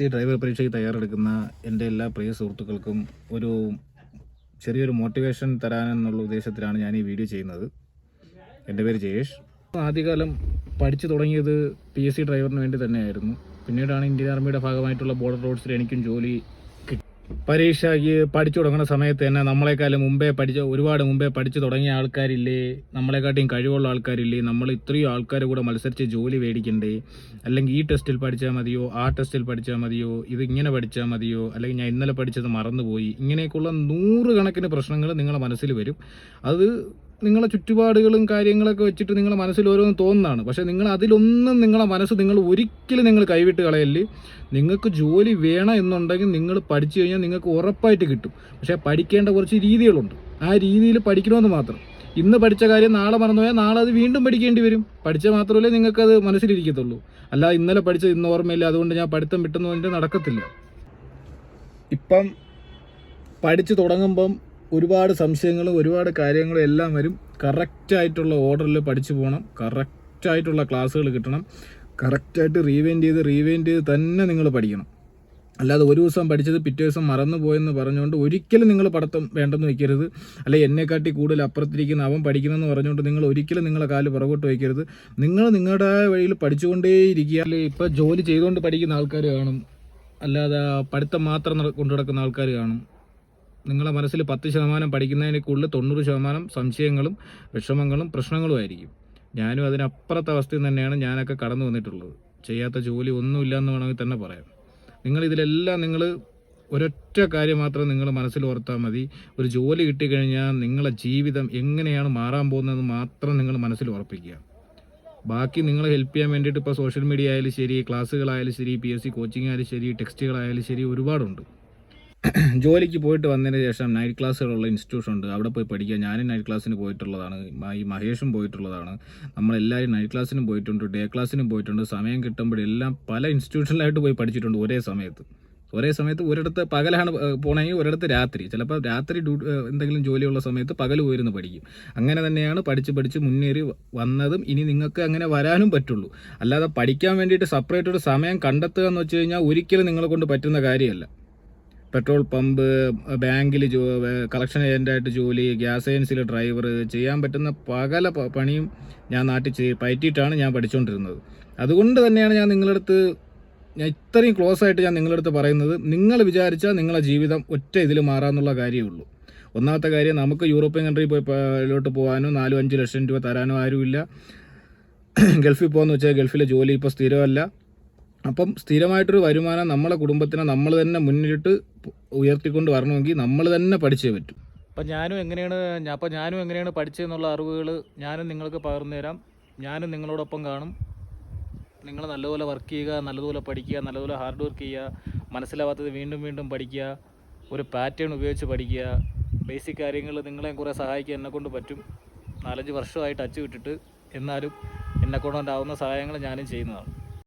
C driver പരീക്ഷയ്ക്ക് തയ്യാറെടുക്കുന്ന എന്റെ എല്ലാ പ്രിയ സുഹൃത്തുക്കൾക്കും ഒരു ചെറിയൊരു മോട്ടിവേഷൻ തരാനെന്നുള്ള ഉദ്ദേശത്തിലാണ് ഞാൻ ഈ വീഡിയോ ചെയ്യുന്നത്. എന്റെ പേര് ജയേഷ്. ആദ്യകാലം പഠിച്ചു തുടങ്ങിയത് പി എസ് സി ഡ്രൈവറിന് വേണ്ടി തന്നെയായിരുന്നു. പിന്നീടാണ് ഇന്ത്യൻ ആർമിയുടെ ഭാഗമായിട്ടുള്ള ബോർഡർ റോഡ്സിൽ എനിക്കും ജോലി പരീക്ഷയ്ക്ക് പഠിച്ചു തുടങ്ങുന്ന സമയത്ത് തന്നെ നമ്മളെക്കാളും മുമ്പേ പഠിച്ച ഒരുപാട് മുമ്പേ പഠിച്ചു തുടങ്ങിയ ആൾക്കാരില്ലേ? നമ്മളെക്കാട്ടിയും കഴിവുള്ള ആൾക്കാരില്ലേ? നമ്മൾ ഇത്രയും ആൾക്കാർ കൂടെ മത്സരിച്ച് ജോലി മേടിക്കണ്ടേ? അല്ലെങ്കിൽ ഈ ടെസ്റ്റിൽ പഠിച്ചാൽ മതിയോ? ആ ടെസ്റ്റിൽ പഠിച്ചാൽ മതിയോ? ഇത് ഇങ്ങനെ പഠിച്ചാൽ മതിയോ? അല്ലെങ്കിൽ ഞാൻ ഇന്നലെ പഠിച്ചത് മറന്നുപോയി? ഇങ്ങനെയൊക്കെയുള്ള നൂറുകണക്കിന് പ്രശ്നങ്ങൾ നിങ്ങളുടെ മനസ്സിൽ വരും. അത് നിങ്ങളെ ചുറ്റുപാടുകളും കാര്യങ്ങളൊക്കെ വെച്ചിട്ട് നിങ്ങളുടെ മനസ്സിൽ ഓരോന്ന് തോന്നുന്നതാണ്. പക്ഷേ നിങ്ങൾ അതിലൊന്നും നിങ്ങളുടെ മനസ്സ് നിങ്ങൾ ഒരിക്കലും നിങ്ങൾ കൈവിട്ട് കളയൽ നിങ്ങൾക്ക് ജോലി വേണം എന്നുണ്ടെങ്കിൽ നിങ്ങൾ പഠിച്ചു കഴിഞ്ഞാൽ നിങ്ങൾക്ക് ഉറപ്പായിട്ട് കിട്ടും. പക്ഷേ പഠിക്കേണ്ട കുറച്ച് രീതികളുണ്ട്. ആ രീതിയിൽ പഠിക്കണമെന്ന് മാത്രം. ഇന്ന് പഠിച്ച കാര്യം നാളെ മറന്നുപോയാൽ നാളെ അത് വീണ്ടും പഠിക്കേണ്ടി വരും. പഠിച്ച മാത്രമല്ലേ നിങ്ങൾക്കത് മനസ്സിലിരിക്കത്തുള്ളൂ. അല്ല ഇന്നലെ പഠിച്ചത് ഇന്ന് ഓർമ്മയില്ല. അതുകൊണ്ട് ഞാൻ പഠിത്തം വിട്ടെന്ന് പറഞ്ഞിട്ട് നടക്കത്തില്ല. ഇപ്പം പഠിച്ചു തുടങ്ങുമ്പം ഒരുപാട് സംശയങ്ങളും ഒരുപാട് കാര്യങ്ങളും എല്ലാം വരും. കറക്റ്റായിട്ടുള്ള ഓർഡറിൽ പഠിച്ചു പോകണം കറക്റ്റായിട്ടുള്ള ക്ലാസ്സുകൾ കിട്ടണം. കറക്റ്റായിട്ട് റീവൈൻഡ് ചെയ്ത് റീവൈൻഡ് ചെയ്ത് തന്നെ നിങ്ങൾ പഠിക്കണം. അല്ലാതെ ഒരു ദിവസം പഠിച്ചത് പിറ്റേ ദിവസം മറന്നു പോയെന്ന് പറഞ്ഞുകൊണ്ട് ഒരിക്കലും നിങ്ങൾ പഠിത്തം വേണ്ടെന്ന് വെക്കരുത്. അല്ലെ എന്നെക്കാട്ടി കൂടുതൽ അപ്പുറത്തിരിക്കുന്ന അവൻ പഠിക്കണമെന്ന് പറഞ്ഞുകൊണ്ട് നിങ്ങൾ ഒരിക്കലും നിങ്ങളെ കാൽ പുറകോട്ട് വയ്ക്കരുത് നിങ്ങൾ നിങ്ങളുടെ വഴിയിൽ പഠിച്ചുകൊണ്ടേയിരിക്കുക. അല്ലെ ഇപ്പോൾ ജോലി ചെയ്തുകൊണ്ട് പഠിക്കുന്ന ആൾക്കാർ കാണും. അല്ലാതെ പഠിത്തം മാത്രം കൊണ്ടു നടക്കുന്ന ആൾക്കാർ കാണും. നിങ്ങളെ മനസ്സിൽ പത്ത് ശതമാനം പഠിക്കുന്നതിന് കൂടുതൽ തൊണ്ണൂറ് ശതമാനം സംശയങ്ങളും വിഷമങ്ങളും പ്രശ്നങ്ങളുമായിരിക്കും ഞാനും അതിനപ്പുറത്തെ അവസ്ഥയിൽ തന്നെയാണ് ഞാനൊക്കെ കടന്നു വന്നിട്ടുള്ളത്. ചെയ്യാത്ത ജോലി ഒന്നുമില്ല എന്ന് വേണമെങ്കിൽ തന്നെ പറയാം. നിങ്ങൾ ഇതിലെല്ലാം നിങ്ങൾ ഒരൊറ്റ കാര്യം മാത്രം നിങ്ങൾ മനസ്സിൽ ഓർത്താൽ മതി. ഒരു ജോലി കിട്ടിക്കഴിഞ്ഞാൽ നിങ്ങളെ ജീവിതം എങ്ങനെയാണ് മാറാൻ പോകുന്നതെന്ന് മാത്രം നിങ്ങൾ മനസ്സിൽ ഉറപ്പിക്കുക. ബാക്കി നിങ്ങളെ ഹെൽപ്പ് ചെയ്യാൻ വേണ്ടിയിട്ട് ഇപ്പോൾ സോഷ്യൽ മീഡിയ ആയാലും ശരി ക്ലാസ്സുകളായാലും ശരി പി എസ് സി കോച്ചിങ് ആയാലും ശരി ടെക്സ്റ്റുകളായാലും ശരി ഒരുപാടുണ്ട്. ജോലിക്ക് പോയിട്ട് വന്നതിന് ശേഷം നൈറ്റ് ക്ലാസ്സുകളുള്ള ഇൻസ്റ്റിറ്റ്യൂഷൻ ഉണ്ട്. അവിടെ പോയി പഠിക്കുക. ഞാനും നൈറ്റ് ക്ലാസ്സിന് പോയിട്ടുള്ളതാണ്. ഈ മഹേഷും പോയിട്ടുള്ളതാണ്. നമ്മളെല്ലാവരും നൈറ്റ് ക്ലാസ്സിനും പോയിട്ടുണ്ട്. ഡേ ക്ലാസ്സിനും പോയിട്ടുണ്ട്. സമയം കിട്ടുമ്പോഴെല്ലാം പല ഇൻസ്റ്റിറ്റ്യൂഷനിലായിട്ട് പോയി പഠിച്ചിട്ടുണ്ട് ഒരേ സമയത്ത്. ഒരേ സമയത്ത് ഒരിടത്ത് പകലാണ് പോകണമെങ്കിൽ ഒരിടത്ത് രാത്രി. ചിലപ്പോൾ രാത്രി എന്തെങ്കിലും ജോലിയുള്ള സമയത്ത് പകൽ പോയിരുന്ന് പഠിക്കും. അങ്ങനെ തന്നെയാണ് പഠിച്ച് പഠിച്ച് മുന്നേറി വന്നതും ഇനി നിങ്ങൾക്ക് അങ്ങനെ വരാനും പറ്റുള്ളൂ. അല്ലാതെ പഠിക്കാൻ വേണ്ടിയിട്ട് സെപ്പറേറ്റ് ഒരു സമയം കണ്ടെത്തുക എന്ന് വെച്ച് കഴിഞ്ഞാൽ ഒരിക്കലും നിങ്ങളെ കൊണ്ട് പറ്റുന്ന കാര്യമല്ല. പെട്രോൾ പമ്പ് ബാങ്കിൽ ജോ കളക്ഷൻ ഏജന്റായിട്ട് ജോലി ഗ്യാസ് ഏജൻസിയിൽ ഡ്രൈവർ ചെയ്യാൻ പറ്റുന്ന പകല പണിയും ഞാൻ നാട്ടിൽ ചെയ് പയറ്റിയിട്ടാണ് ഞാൻ പഠിച്ചുകൊണ്ടിരുന്നത് അതുകൊണ്ട് തന്നെയാണ് ഞാൻ നിങ്ങളടുത്ത് ഞാൻ ഇത്രയും ക്ലോസ് ആയിട്ട് ഞാൻ നിങ്ങളടുത്ത് പറയുന്നത്. നിങ്ങൾ വിചാരിച്ചാൽ നിങ്ങളെ ജീവിതം ഒറ്റ ഇതിൽ മാറാമെന്നുള്ള കാര്യമേ ഉള്ളൂ. ഒന്നാമത്തെ കാര്യം നമുക്ക് യൂറോപ്യൻ കൺട്രി പോയി ലോട്ട് പോകാനോ നാലും അഞ്ച് ലക്ഷം രൂപ തരാനോ ആരുമില്ല. ഗൾഫിൽ പോകുന്ന വെച്ചാൽ ഗൾഫിലെ ജോലി ഇപ്പോൾ സ്ഥിരമല്ല. അപ്പം സ്ഥിരമായിട്ടൊരു വരുമാനം നമ്മളെ കുടുംബത്തിനെ നമ്മൾ തന്നെ മുന്നിലിട്ട് ഉയർത്തിക്കൊണ്ട് വരണമെങ്കിൽ നമ്മൾ തന്നെ പഠിച്ചേ പറ്റും. അപ്പം ഞാനും എങ്ങനെയാണ് അപ്പം ഞാനും എങ്ങനെയാണ് പഠിച്ചതെന്നുള്ള അറിവുകൾ ഞാനും നിങ്ങൾക്ക് പകർന്നു തരാം. ഞാനും നിങ്ങളോടൊപ്പം കാണും. നിങ്ങൾ നല്ലപോലെ വർക്ക് ചെയ്യുക നല്ലതുപോലെ പഠിക്കുക നല്ലതുപോലെ ഹാർഡ് വർക്ക് ചെയ്യുക മനസ്സിലാവാത്തത് വീണ്ടും വീണ്ടും പഠിക്കുക ഒരു പാറ്റേൺ ഉപയോഗിച്ച് പഠിക്കുക. ബേസിക് കാര്യങ്ങൾ നിങ്ങളെ കുറേ സഹായിക്കാൻ എന്നെക്കൊണ്ട് പറ്റും. നാലഞ്ച് വർഷമായി ടച്ച് വിട്ടിട്ട് എന്നാലും എന്നെക്കൊണ്ടാവുന്ന സഹായങ്ങൾ ഞാനും ചെയ്യുന്നതാണ്.